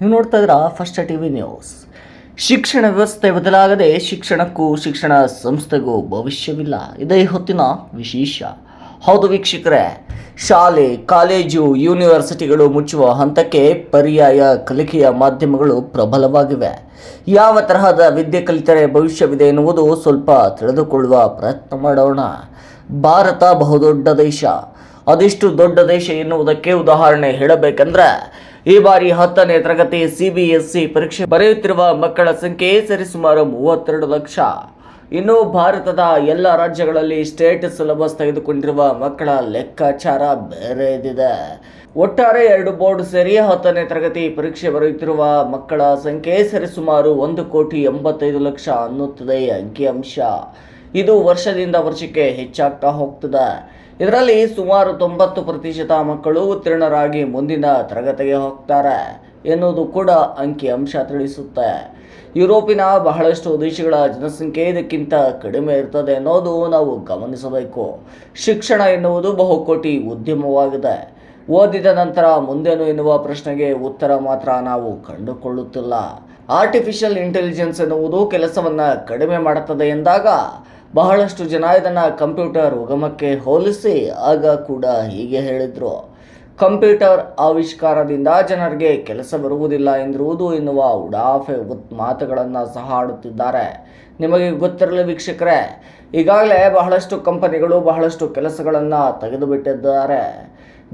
ನೀವು ನೋಡ್ತಾ ಇದ್ರ ಫಸ್ಟ್ ಟಿ ವಿ ನ್ಯೂಸ್. ಶಿಕ್ಷಣ ವ್ಯವಸ್ಥೆ ಬದಲಾಗದೆ ಶಿಕ್ಷಣಕ್ಕೂ ಶಿಕ್ಷಣ ಸಂಸ್ಥೆಗೂ ಭವಿಷ್ಯವಿಲ್ಲ. ಇದೇ ಹೊತ್ತಿನ ವಿಶೇಷ. ಹೌದು ವೀಕ್ಷಕರೇ, ಶಾಲೆ, ಕಾಲೇಜು, ಯೂನಿವರ್ಸಿಟಿಗಳು ಮುಚ್ಚುವ ಹಂತಕ್ಕೆ ಪರ್ಯಾಯ ಕಲಿಕೆಯ ಮಾಧ್ಯಮಗಳು ಪ್ರಬಲವಾಗಿವೆ. ಯಾವ ತರಹದ ವಿದ್ಯೆ ಕಲಿತರೆ ಭವಿಷ್ಯವಿದೆ ಎನ್ನುವುದು ಸ್ವಲ್ಪ ತಿಳಿದುಕೊಳ್ಳುವ ಪ್ರಯತ್ನ ಮಾಡೋಣ. ಭಾರತ ಬಹುದೊಡ್ಡ ದೇಶ. ಅದೆಷ್ಟು ದೊಡ್ಡ ದೇಶ ಎನ್ನುವುದಕ್ಕೆ ಉದಾಹರಣೆ ಹೇಳಬೇಕೆಂದ್ರೆ ಈ ಬಾರಿ ಹತ್ತನೇ ತರಗತಿ ಸಿಬಿಎಸ್ಇ ಪರೀಕ್ಷೆ ಬರೆಯುತ್ತಿರುವ ಮಕ್ಕಳ ಸಂಖ್ಯೆ ಸರಿಸುಮಾರು ಮೂವತ್ತೆರಡು ಲಕ್ಷ. ಇನ್ನು ಭಾರತದ ಎಲ್ಲ ರಾಜ್ಯಗಳಲ್ಲಿ ಸ್ಟೇಟ್ ಸಿಲೆಬಸ್ ತೆಗೆದುಕೊಂಡಿರುವ ಮಕ್ಕಳ ಲೆಕ್ಕಾಚಾರ ಬೇರೆ ಇದಿದೆ ಒಟ್ಟಾರೆ ಎರಡು ಬೋರ್ಡ್ ಸೇರಿ ಹತ್ತನೇ ತರಗತಿ ಪರೀಕ್ಷೆ ಬರೆಯುತ್ತಿರುವ ಮಕ್ಕಳ ಸಂಖ್ಯೆ ಸರಿಸುಮಾರು ಒಂದು ಕೋಟಿ ಎಂಬತ್ತೈದು ಲಕ್ಷ ಅನ್ನುತ್ತದೆ ಅಂಕಿಅಂಶ ಇದು ವರ್ಷದಿಂದ ವರ್ಷಕ್ಕೆ ಹೆಚ್ಚಾಗ್ತಾ ಹೋಗ್ತದೆ. ಇದರಲ್ಲಿ ಸುಮಾರು ತೊಂಬತ್ತು ಪ್ರತಿಶತ ಮಕ್ಕಳು ಉತ್ತೀರ್ಣರಾಗಿ ಮುಂದಿನ ತರಗತಿಗೆ ಹೋಗ್ತಾರೆ ಎನ್ನುವುದು ಕೂಡ ಅಂಕಿಅಂಶ ತಿಳಿಸುತ್ತೆ. ಯುರೋಪಿನ ಬಹಳಷ್ಟು ದೇಶಗಳ ಜನಸಂಖ್ಯೆ ಇದಕ್ಕಿಂತ ಕಡಿಮೆ ಇರ್ತದೆ ಅನ್ನೋದು ನಾವು ಗಮನಿಸಬೇಕು. ಶಿಕ್ಷಣ ಎನ್ನುವುದು ಬಹುಕೋಟಿ ಉದ್ಯಮವಾಗಿದೆ. ಓದಿದ ನಂತರ ಮುಂದೇನು ಎನ್ನುವ ಪ್ರಶ್ನೆಗೆ ಉತ್ತರ ಮಾತ್ರ ನಾವು ಕಂಡುಕೊಳ್ಳುತ್ತಿಲ್ಲ. ಆರ್ಟಿಫಿಷಿಯಲ್ ಇಂಟೆಲಿಜೆನ್ಸ್ ಎನ್ನುವುದು ಕೆಲಸವನ್ನು ಕಡಿಮೆ ಮಾಡುತ್ತದೆ ಎಂದಾಗ ಬಹಳಷ್ಟು ಜನ ಇದನ್ನು ಕಂಪ್ಯೂಟರ್ ಉಗಮಕ್ಕೆ ಹೋಲಿಸಿ ಆಗ ಕೂಡ ಹೀಗೆ ಹೇಳಿದರು. ಕಂಪ್ಯೂಟರ್ ಆವಿಷ್ಕಾರದಿಂದ ಜನರಿಗೆ ಕೆಲಸ ಬರುವುದಿಲ್ಲ ಎಂದಿರುವುದು ಎನ್ನುವ ಉಡಾಫೆ ಮಾತುಗಳನ್ನು ಸಹ ಆಡುತ್ತಿದ್ದಾರೆ. ನಿಮಗೆ ಗೊತ್ತಿರಲಿ ವೀಕ್ಷಕರೇ, ಈಗಾಗಲೇ ಬಹಳಷ್ಟು ಕಂಪನಿಗಳು ಬಹಳಷ್ಟು ಕೆಲಸಗಳನ್ನು ತೆಗೆದುಬಿಟ್ಟಿದ್ದಾರೆ.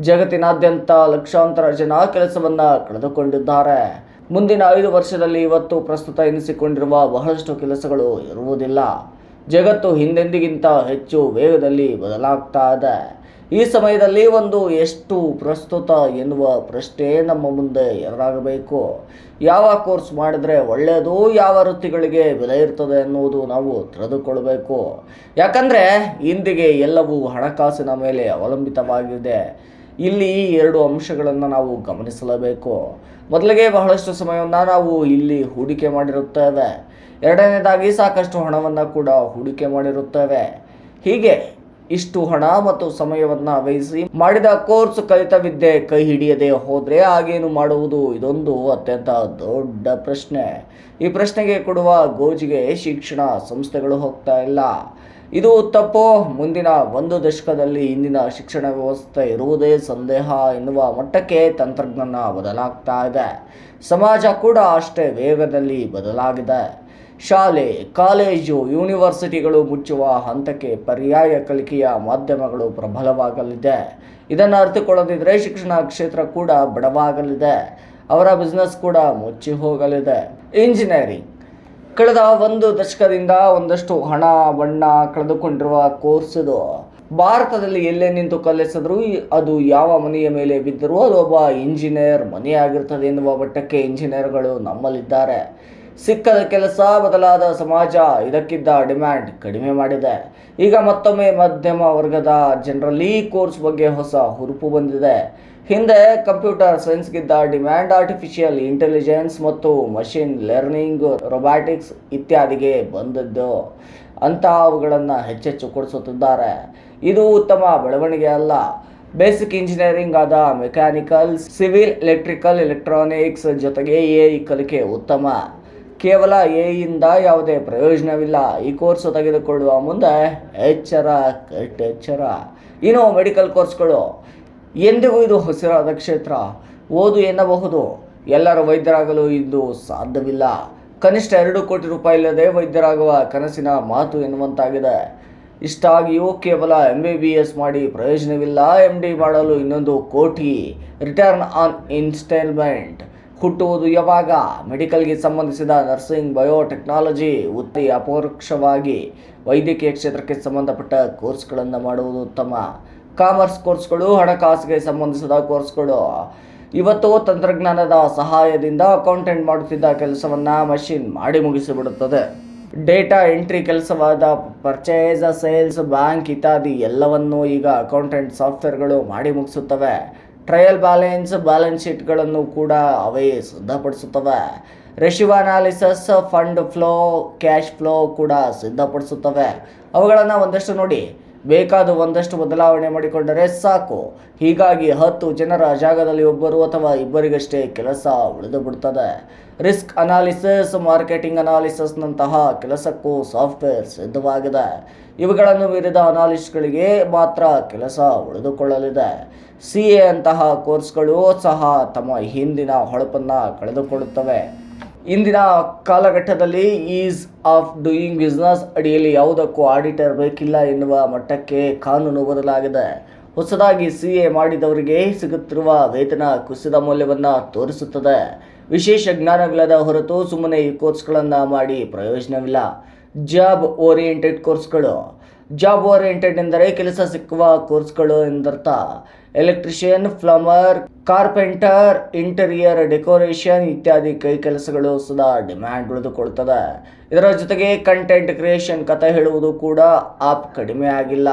ಜಗತ್ತಿನಾದ್ಯಂತ ಲಕ್ಷಾಂತರ ಜನ ಕೆಲಸವನ್ನು ಕಳೆದುಕೊಂಡಿದ್ದಾರೆ. ಮುಂದಿನ ಐದು ವರ್ಷದಲ್ಲಿ ಇವತ್ತು ಪ್ರಸ್ತುತ ಎನಿಸಿಕೊಂಡಿರುವ ಬಹಳಷ್ಟು ಕೆಲಸಗಳು ಇರುವುದಿಲ್ಲ. ಜಗತ್ತು ಹಿಂದೆಂದಿಗಿಂತ ಹೆಚ್ಚು ವೇಗದಲ್ಲಿ ಬದಲಾಗ್ತಾ ಇದೆ. ಈ ಸಮಯದಲ್ಲಿ ಒಂದು ಎಷ್ಟು ಪ್ರಸ್ತುತ ಎನ್ನುವ ಪ್ರಶ್ನೆ ನಮ್ಮ ಮುಂದೆ ಎದುರಾಗಬೇಕು. ಯಾವ ಕೋರ್ಸ್ ಮಾಡಿದ್ರೆ ಒಳ್ಳೆಯದು, ಯಾವ ವೃತ್ತಿಗಳಿಗೆ ಬೆಲೆ ಇರ್ತದೆ ಎನ್ನುವುದು ನಾವು ತಿಳಿದುಕೊಳ್ಬೇಕು. ಯಾಕಂದರೆ ಇಂದಿಗೆ ಎಲ್ಲವೂ ಹಣಕಾಸಿನ ಮೇಲೆ ಅವಲಂಬಿತವಾಗಿದೆ. ಇಲ್ಲಿ ಈ ಎರಡು ಅಂಶಗಳನ್ನು ನಾವು ಗಮನಿಸಲೇಬೇಕು. ಮೊದಲಿಗೆ ಬಹಳಷ್ಟು ಸಮಯವನ್ನು ನಾವು ಇಲ್ಲಿ ಹೂಡಿಕೆ ಮಾಡಿರುತ್ತೇವೆ. ಎರಡನೇದಾಗಿ ಸಾಕಷ್ಟು ಹಣವನ್ನು ಕೂಡ ಹೂಡಿಕೆ ಮಾಡಿರುತ್ತೇವೆ. ಹೀಗೆ ಇಷ್ಟು ಹಣ ಮತ್ತು ಸಮಯವನ್ನು ವ್ಯಯಿಸಿ ಮಾಡಿದ ಕೋರ್ಸ್ ಕಲಿತ ವಿದ್ಯೆ ಕೈ ಹಿಡಿಯದೆ ಹೋದರೆ ಹಾಗೇನು ಮಾಡುವುದು? ಇದೊಂದು ಅತ್ಯಂತ ದೊಡ್ಡ ಪ್ರಶ್ನೆ. ಈ ಪ್ರಶ್ನೆಗೆ ಕೊಡುವ ಗೋಜಿಗೆ ಶಿಕ್ಷಣ ಸಂಸ್ಥೆಗಳು ಹೋಗ್ತಾ ಇಲ್ಲ. ಇದು ತಪ್ಪು? ಮುಂದಿನ ಒಂದು ದಶಕದಲ್ಲಿ ಇಂದಿನ ಶಿಕ್ಷಣ ವ್ಯವಸ್ಥೆ ಇರುವುದೇ ಸಂದೇಹ ಎನ್ನುವ ಮಟ್ಟಕ್ಕೆ ತಂತ್ರಜ್ಞಾನ ಬದಲಾಗ್ತಾ ಇದೆ. ಸಮಾಜ ಕೂಡ ಅಷ್ಟೇ ವೇಗದಲ್ಲಿ ಬದಲಾಗಿದೆ. ಶಾಲೆ, ಕಾಲೇಜು, ಯೂನಿವರ್ಸಿಟಿಗಳು ಮುಚ್ಚುವ ಹಂತಕ್ಕೆ ಪರ್ಯಾಯ ಕಲಿಕೆಯ ಮಾಧ್ಯಮಗಳು ಪ್ರಬಲವಾಗಲಿದೆ. ಇದನ್ನು ಅರ್ಥಕೊಳ್ಳದಿದ್ದರೆ ಶಿಕ್ಷಣ ಕ್ಷೇತ್ರ ಕೂಡ ಬಡವಾಗಲಿದೆ. ಅವರ ಬಿಸ್ನೆಸ್ ಕೂಡ ಮುಚ್ಚಿ ಹೋಗಲಿದೆ. ಇಂಜಿನಿಯರಿಂಗ್ ಕಳೆದ ಒಂದು ದಶಕದಿಂದ ಒಂದಷ್ಟು ಹಣ, ಬಣ್ಣ ಕಳೆದುಕೊಂಡಿರುವ ಕೋರ್ಸ್ ಭಾರತದಲ್ಲಿ ಎಲ್ಲೇ ನಿಂತು ಕಲಿಸಿದ್ರು ಅದು ಯಾವ ಮನೆಯ ಮೇಲೆ ಬಿದ್ದರೂ ಅದು ಒಬ್ಬ ಇಂಜಿನಿಯರ್ ಮನೆಯಾಗಿರ್ತದೆ ಎನ್ನುವ ಮಟ್ಟಕ್ಕೆ ಇಂಜಿನಿಯರ್ಗಳು ನಮ್ಮಲ್ಲಿದ್ದಾರೆ. ಸಿಕ್ಕದ ಕೆಲಸ, ಬದಲಾದ ಸಮಾಜ ಇದಕ್ಕಿದ್ದ ಡಿಮ್ಯಾಂಡ್ ಕಡಿಮೆ ಮಾಡಿದೆ. ಈಗ ಮತ್ತೊಮ್ಮೆ ಮಧ್ಯಮ ವರ್ಗದ ಜನರಲ್ಲಿ ಕೋರ್ಸ್ ಬಗ್ಗೆ ಹೊಸ ಹುರುಪು ಬಂದಿದೆ. ಹಿಂದೆ ಕಂಪ್ಯೂಟರ್ ಸೈನ್ಸ್ಗಿದ್ದ ಡಿಮ್ಯಾಂಡ್ ಆರ್ಟಿಫಿಷಿಯಲ್ ಇಂಟೆಲಿಜೆನ್ಸ್ ಮತ್ತು ಮಷಿನ್ ಲರ್ನಿಂಗ್ ರೊಬ್ಯಾಟಿಕ್ಸ್ ಇತ್ಯಾದಿಗೆ ಬಂದದ್ದು. ಅಂತ ಅವುಗಳನ್ನು ಹೆಚ್ಚೆಚ್ಚು ಕೊಡಿಸುತ್ತಿದ್ದಾರೆ. ಇದು ಉತ್ತಮ ಬೆಳವಣಿಗೆ ಅಲ್ಲ. ಬೇಸಿಕ್ ಇಂಜಿನಿಯರಿಂಗ್ ಆದ ಮೆಕ್ಯಾನಿಕಲ್ ಸಿವಿಲ್ ಎಲೆಕ್ಟ್ರಿಕಲ್ ಎಲೆಕ್ಟ್ರಾನಿಕ್ಸ್ ಜೊತೆಗೆ ಎ ಕಲಿಕೆ ಉತ್ತಮ. ಕೇವಲ ಎಯಿಂದ ಯಾವುದೇ ಪ್ರಯೋಜನವಿಲ್ಲ. ಈ ಕೋರ್ಸ್ ತೆಗೆದುಕೊಳ್ಳುವ ಮುಂದೆ ಎಚ್ಚರ ಕಟ್ಟೆಚ್ಚರ ಏನೋ ಮೆಡಿಕಲ್ ಕೋರ್ಸ್ಗಳು ಎಂದಿಗೂ ಇದು ಹಸಿರಾದ ಕ್ಷೇತ್ರ. ಓದು ಎನ್ನಬಹುದು. ಎಲ್ಲರ ವೈದ್ಯರಾಗಲು ಇದು ಸಾಧ್ಯವಿಲ್ಲ. ಕನಿಷ್ಠ ಎರಡು ಕೋಟಿ ರೂಪಾಯಿ ಇಲ್ಲದೆ ವೈದ್ಯರಾಗುವ ಕನಸಿನ ಮಾತು ಎನ್ನುವಂತಾಗಿದೆ. ಇಷ್ಟಾಗಿಯೂ ಕೇವಲ ಎಂ ಬಿ ಬಿ ಎಸ್ ಮಾಡಿ ಪ್ರಯೋಜನವಿಲ್ಲ. ಎಂ ಡಿ ಮಾಡಲು ಇನ್ನೊಂದು ಕೋಟಿ. ರಿಟರ್ನ್ ಆನ್ ಇನ್ಸ್ಟಾಲ್ಮೆಂಟ್ ಹುಟ್ಟುವುದು ಯಾವಾಗ? ಮೆಡಿಕಲ್ಗೆ ಸಂಬಂಧಿಸಿದ ನರ್ಸಿಂಗ್, ಬಯೋಟೆಕ್ನಾಲಜಿ ಉತ್ತಿ ಅಪರೋಕ್ಷವಾಗಿ ವೈದ್ಯಕೀಯ ಕ್ಷೇತ್ರಕ್ಕೆ ಸಂಬಂಧಪಟ್ಟ ಕೋರ್ಸ್ಗಳನ್ನು ಮಾಡುವುದು ಉತ್ತಮ. ಕಾಮರ್ಸ್ ಕೋರ್ಸ್ಗಳು, ಹಣಕಾಸಿಗೆ ಸಂಬಂಧಿಸಿದ ಕೋರ್ಸ್ಗಳು. ಇವತ್ತು ತಂತ್ರಜ್ಞಾನದ ಸಹಾಯದಿಂದ ಅಕೌಂಟೆಂಟ್ ಮಾಡುತ್ತಿದ್ದ ಕೆಲಸವನ್ನು ಮಷಿನ್ ಮಾಡಿ ಮುಗಿಸಿಬಿಡುತ್ತದೆ. ಡೇಟಾ ಎಂಟ್ರಿ ಕೆಲಸವಾದ ಪರ್ಚೇಸ್ ಸೇಲ್ಸ್ ಬ್ಯಾಂಕ್ ಇತ್ಯಾದಿ ಎಲ್ಲವನ್ನೂ ಈಗ ಅಕೌಂಟೆಂಟ್ ಸಾಫ್ಟ್ವೇರ್ಗಳು ಮಾಡಿ ಮುಗಿಸುತ್ತವೆ. ಟ್ರಯಲ್ ಬ್ಯಾಲೆನ್ಸ್ ಬ್ಯಾಲೆನ್ಸ್ ಶೀಟ್ಗಳನ್ನು ಕೂಡ ಅವೇ ಸಿದ್ಧಪಡಿಸುತ್ತವೆ. Ratio analysis fund flow, cash flow ಕೂಡ ಸಿದ್ಧಪಡಿಸುತ್ತವೆ. ಅವುಗಳನ್ನು ಒಂದಷ್ಟು ನೋಡಿ. ಬೇಕಾದ ಒಂದಷ್ಟು ಬದಲಾವಣೆ ಮಾಡಿಕೊಂಡರೆ ಸಾಕು. ಹೀಗಾಗಿ ಹತ್ತು ಜನರ ಜಾಗದಲ್ಲಿ ಒಬ್ಬರು ಅಥವಾ ಇಬ್ಬರಿಗಷ್ಟೇ ಕೆಲಸ ಉಳಿದು ಬಿಡ್ತದೆ ರಿಸ್ಕ್ ಅನಾಲಿಸಿಸ್, ಮಾರ್ಕೆಟಿಂಗ್ ಅನಾಲಿಸಿಸ್ನಂತಹ ಕೆಲಸಕ್ಕೂ ಸಾಫ್ಟ್ವೇರ್ ಸಿದ್ಧವಾಗಿದೆ. ಇವುಗಳನ್ನು ಮೀರಿದ ಅನಾಲಿಸ್ಟ್ಗಳಿಗೆ ಮಾತ್ರ ಕೆಲಸ ಉಳಿದುಕೊಳ್ಳಲಿದೆ. ಸಿ ಎ ಅಂತಹ ಕೋರ್ಸ್ಗಳು ಸಹ ತಮ್ಮ ಹಿಂದಿನ ಹೊಳಪನ್ನು ಕಳೆದುಕೊಳ್ಳುತ್ತವೆ. ಇಂದಿನ ಕಾಲಘಟ್ಟದಲ್ಲಿ ಈಸ್ ಆಫ್ ಡೂಯಿಂಗ್ ಬಿಸ್ನೆಸ್ ಅಡಿಯಲ್ಲಿ ಯಾವುದಕ್ಕೂ ಆಡಿಟರ್ ಬೇಕಿಲ್ಲ ಎನ್ನುವ ಮಟ್ಟಕ್ಕೆ ಕಾನೂನು ಬದಲಾಗಿದೆ. ಹೊಸದಾಗಿ ಸಿ ಎ ಮಾಡಿದವರಿಗೆ ಸಿಗುತ್ತಿರುವ ವೇತನ ಕುಸಿದ ಮೌಲ್ಯವನ್ನು ತೋರಿಸುತ್ತದೆ. ವಿಶೇಷ ಜ್ಞಾನವಿಲ್ಲದ ಹೊರತು ಸುಮ್ಮನೆ ಈ ಕೋರ್ಸ್ಗಳನ್ನು ಮಾಡಿ ಪ್ರಯೋಜನವಿಲ್ಲ. ಜಾಬ್ ಓರಿಯೆಂಟೆಡ್ ಕೋರ್ಸ್ಗಳು. ಜಾಬ್ ಓರಿಯೆಂಟೆಡ್ ಎಂದರೆ ಕೆಲಸ ಸಿಕ್ಕುವ ಕೋರ್ಸ್ಗಳು ಎಂದರ್ಥ. Electrician plumber carpenter, interior, decoration ಇತ್ಯಾದಿ ಕೈ ಕೆಲಸಗಳು ಸದಾ ಡಿಮ್ಯಾಂಡ್ ಉಳಿದುಕೊಳ್ತದೆ. ಇದರ ಜೊತೆಗೆ ಕಂಟೆಂಟ್ ಕ್ರಿಯೇಷನ್ ಕಥೆ ಹೇಳುವುದು ಕೂಡ ಆಪ್ ಕಡಿಮೆ ಆಗಿಲ್ಲ.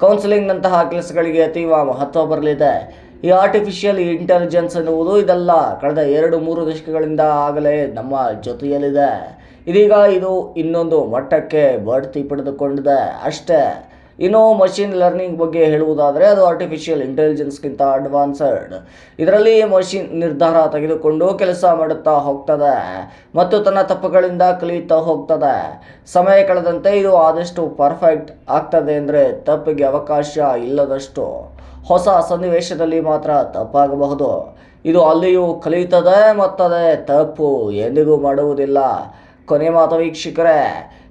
ಕೌನ್ಸಿಲಿಂಗ್ನಂತಹ ಕೆಲಸಗಳಿಗೆ ಅತೀವ ಮಹತ್ವ ಬರಲಿದೆ. ಈ ಆರ್ಟಿಫಿಷಿಯಲ್ ಇಂಟೆಲಿಜೆನ್ಸ್ ಎನ್ನುವುದು ಇದೆಲ್ಲ, ಕಳೆದ ಎರಡು ಮೂರು ದಶಕಗಳಿಂದ ಆಗಲೇ ನಮ್ಮ ಜೊತೆಯಲ್ಲಿದೆ. ಇದೀಗ ಇದು ಇನ್ನೊಂದು ಮಟ್ಟಕ್ಕೆ ಬಡ್ತಿ ಪಡೆದುಕೊಂಡಿದೆ. ಅಷ್ಟೇ, ಇನ್ನು ಮಷಿನ್ ಲರ್ನಿಂಗ್ ಬಗ್ಗೆ ಹೇಳುವುದಾದರೆ ಅದು ಆರ್ಟಿಫಿಷಿಯಲ್ ಇಂಟೆಲಿಜೆನ್ಸ್ಗಿಂತ ಅಡ್ವಾನ್ಸಡ್ ಇದರಲ್ಲಿ ಮಷಿನ್ ನಿರ್ಧಾರ ತೆಗೆದುಕೊಂಡು ಕೆಲಸ ಮಾಡುತ್ತಾ ಹೋಗ್ತದೆ ಮತ್ತು ತನ್ನ ತಪ್ಪುಗಳಿಂದ ಕಲಿಯುತ್ತಾ ಹೋಗ್ತದೆ. ಸಮಯ ಕಳೆದಂತೆ ಇದು ಆದಷ್ಟು ಪರ್ಫೆಕ್ಟ್ ಆಗ್ತದೆ ಅಂದರೆ ತಪ್ಪಿಗೆ ಅವಕಾಶ ಇಲ್ಲದಷ್ಟು ಹೊಸ ಸನ್ನಿವೇಶದಲ್ಲಿ ಮಾತ್ರ ತಪ್ಪಾಗಬಹುದು. ಇದು ಅಲ್ಲಿಯೂ ಕಲಿಯುತ್ತದೆ ಮತ್ತದೆ ತಪ್ಪು ಎಂದಿಗೂ ಮಾಡುವುದಿಲ್ಲ. ಕೊನೆ ಮಾತು ವೀಕ್ಷಕರೇ,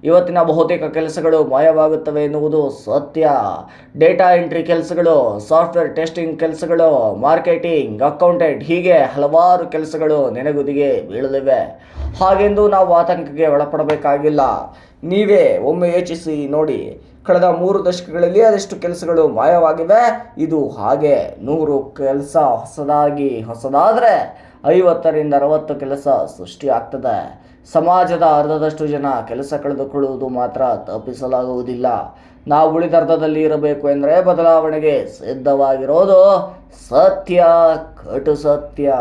ಇವತ್ತಿನ ಬಹುತೇಕ ಕೆಲಸಗಳು ಮಾಯವಾಗುತ್ತವೆ ಎನ್ನುವುದು ಸತ್ಯ. ಡೇಟಾ ಎಂಟ್ರಿ ಕೆಲಸಗಳು, ಸಾಫ್ಟ್ವೇರ್ ಟೆಸ್ಟಿಂಗ್ ಕೆಲಸಗಳು, ಮಾರ್ಕೆಟಿಂಗ್, ಅಕೌಂಟೆಂಟ್ ಹೀಗೆ ಹಲವಾರು ಕೆಲಸಗಳು ನೆನೆಗುದಿಗೆ ಬೀಳಲಿವೆ. ಹಾಗೆಂದು ನಾವು ಆತಂಕಕ್ಕೆ ಒಳಪಡಬೇಕಾಗಿಲ್ಲ. ನೀವೇ ಒಮ್ಮೆ ಯೋಚಿಸಿ ನೋಡಿ, ಕಳೆದ ಮೂರು ದಶಕಗಳಲ್ಲಿ ಅದೆಷ್ಟು ಕೆಲಸಗಳು ಮಾಯವಾಗಿವೆ. ಇದು ಹಾಗೆ. ನೂರು ಕೆಲಸ ಹೊಸದಾಗಿ, ಹೊಸದಾದರೆ ಐವತ್ತರಿಂದ ಅರವತ್ತು ಕೆಲಸ ಸೃಷ್ಟಿ ಆಗ್ತದೆ ಸಮಾಜದ ಅರ್ಧದಷ್ಟು ಜನ ಕೆಲಸ ಕಳೆದುಕೊಳ್ಳುವುದು ಮಾತ್ರ ತಪ್ಪಿಸಲಾಗುವುದಿಲ್ಲ. ನಾವು ಉಳಿದ ಅರ್ಧದಲ್ಲಿ ಇರಬೇಕು ಎಂದರೆ ಬದಲಾವಣೆಗೆ ಸಿದ್ಧವಾಗಿರೋದು ಸತ್ಯ, ಕಟು ಸತ್ಯ.